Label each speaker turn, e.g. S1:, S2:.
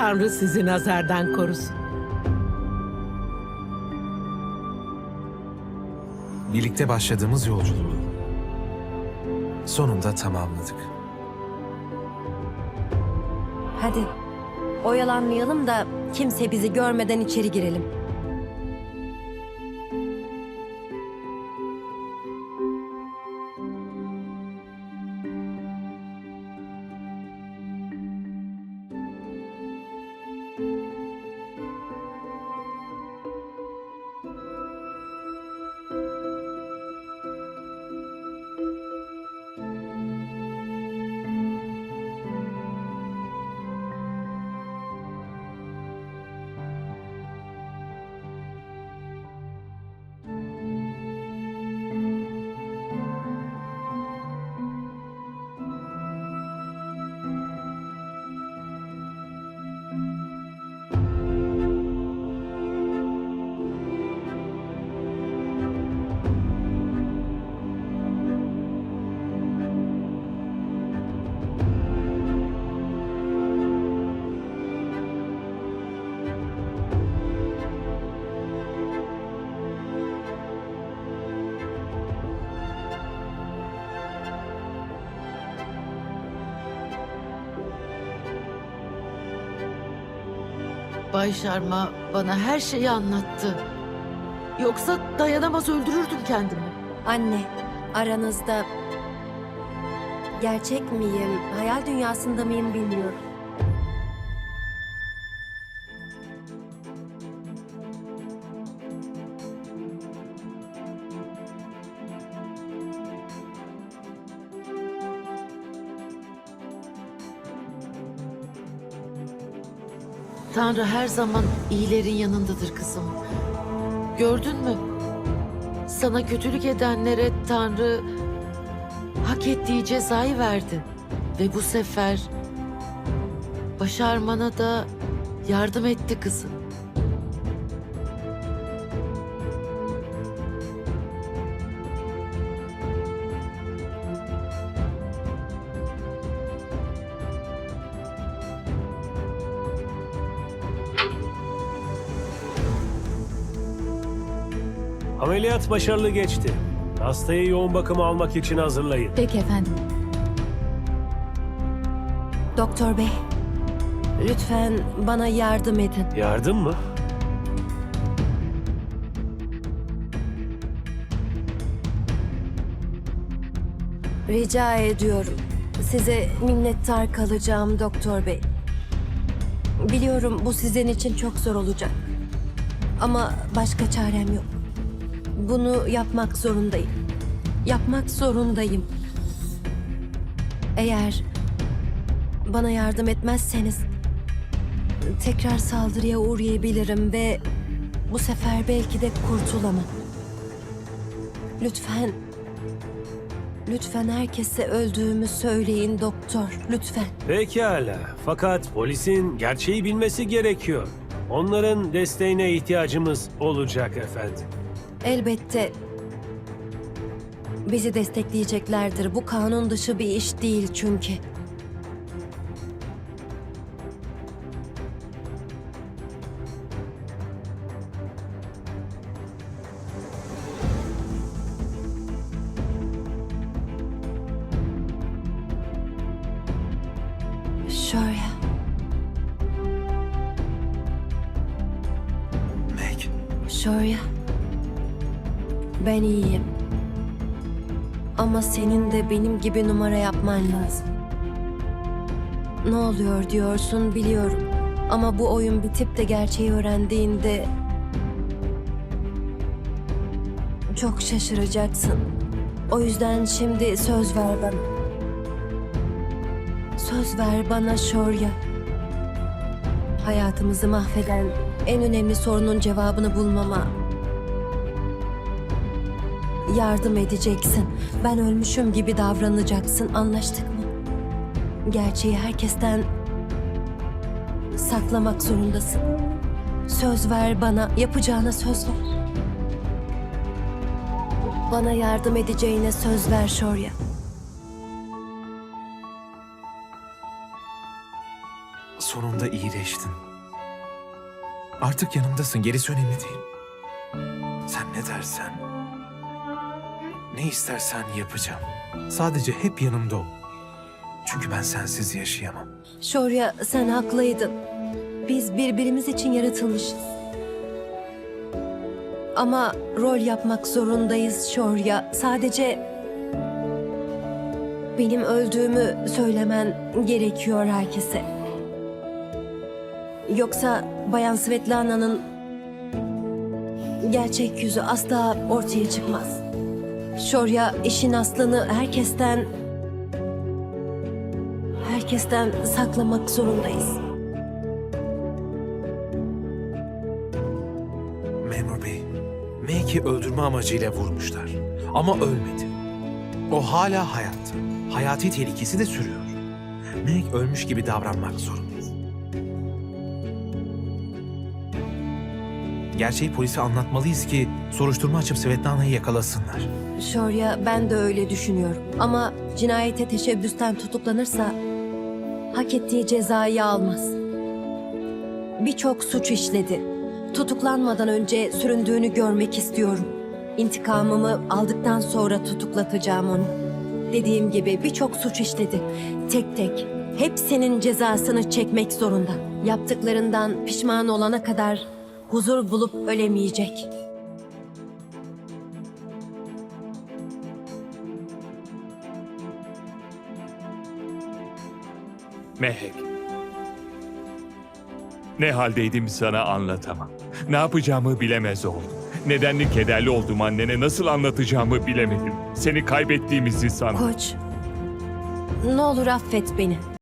S1: Tanrı sizi nazardan korusun.
S2: Birlikte başladığımız yolculuğu sonunda tamamladık.
S3: Hadi oyalanmayalım da kimse bizi görmeden içeri girelim.
S4: Bay Sharma bana her şeyi anlattı. Yoksa dayanamaz öldürürdüm kendimi.
S3: Anne, aranızda gerçek miyim, hayal dünyasında mıyım bilmiyorum.
S4: Tanrı her zaman iyilerin yanındadır kızım. Gördün mü? Sana kötülük edenlere Tanrı hak ettiği cezayı verdi. Ve bu sefer başarmana da yardım etti kızım.
S5: Ameliyat başarılı geçti. Hastayı yoğun bakıma almak için hazırlayın.
S6: Peki efendim.
S3: Doktor bey, lütfen bana yardım edin.
S5: Yardım mı?
S3: Rica ediyorum. Size minnettar kalacağım doktor bey. Biliyorum bu sizin için çok zor olacak. Ama başka çarem yok. Bunu yapmak zorundayım. Yapmak zorundayım. Eğer bana yardım etmezseniz tekrar saldırıya uğrayabilirim ve bu sefer belki de kurtulamam. Lütfen Lütfen herkese öldüğümü söyleyin doktor. Lütfen.
S5: Pekala. Fakat polisin gerçeği bilmesi gerekiyor. Onların desteğine ihtiyacımız olacak efendim.
S3: Elbette bizi destekleyeceklerdir. Bu kanun dışı bir iş değil çünkü. Şöyle.
S2: Meg,
S3: Şöyle. Ben iyiyim. Ama senin de benim gibi numara yapman lazım. Ne oluyor diyorsun biliyorum. Ama bu oyun bitip de gerçeği öğrendiğinde çok şaşıracaksın. O yüzden şimdi söz ver bana. Söz ver bana Şorya. Hayatımızı mahveden en önemli sorunun cevabını bulmama yardım edeceksin. Ben ölmüşüm gibi davranacaksın. Anlaştık mı? Gerçeği herkesten saklamak zorundasın. Söz ver bana. Yapacağına söz ver. Bana yardım edeceğine söz ver Şorya.
S2: Sonunda iyileştin. Artık yanımdasın. Gerisi önemli değil. Sen ne dersen, ne istersen yapacağım. Sadece hep yanımda ol. Çünkü ben sensiz yaşayamam.
S3: Şorya sen haklıydın. Biz birbirimiz için yaratılmışız. Ama rol yapmak zorundayız Şorya. Sadece benim öldüğümü söylemen gerekiyor herkese. Yoksa Bayan Svetlana'nın gerçek yüzü asla ortaya çıkmaz. Şorya işin aslını herkesten herkesten saklamak zorundayız.
S2: Memur Bey, Meg'i öldürme amacıyla vurmuşlar. Ama ölmedi. O hala hayatta. Hayati tehlikesi de sürüyor. Meg ölmüş gibi davranmak zorundayız. Gerçeği polise anlatmalıyız ki soruşturma açıp Svetlana'yı yakalasınlar.
S3: Şorya ben de öyle düşünüyorum. Ama cinayete teşebbüsten tutuklanırsa hak ettiği cezayı almaz. Birçok suç işledi. Tutuklanmadan önce süründüğünü görmek istiyorum. İntikamımı aldıktan sonra tutuklatacağım onu. Dediğim gibi birçok suç işledi. Tek tek. Hepsinin cezasını çekmek zorunda. Yaptıklarından pişman olana kadar huzur bulup ölemeyecek.
S6: Mehek. Ne haldeydim sana anlatamam. Ne yapacağımı bilemez oldum. Nedenli kederli olduğum annene nasıl anlatacağımı bilemedim. Seni kaybettiğimizi sandım.
S3: Koç, ne olur affet beni.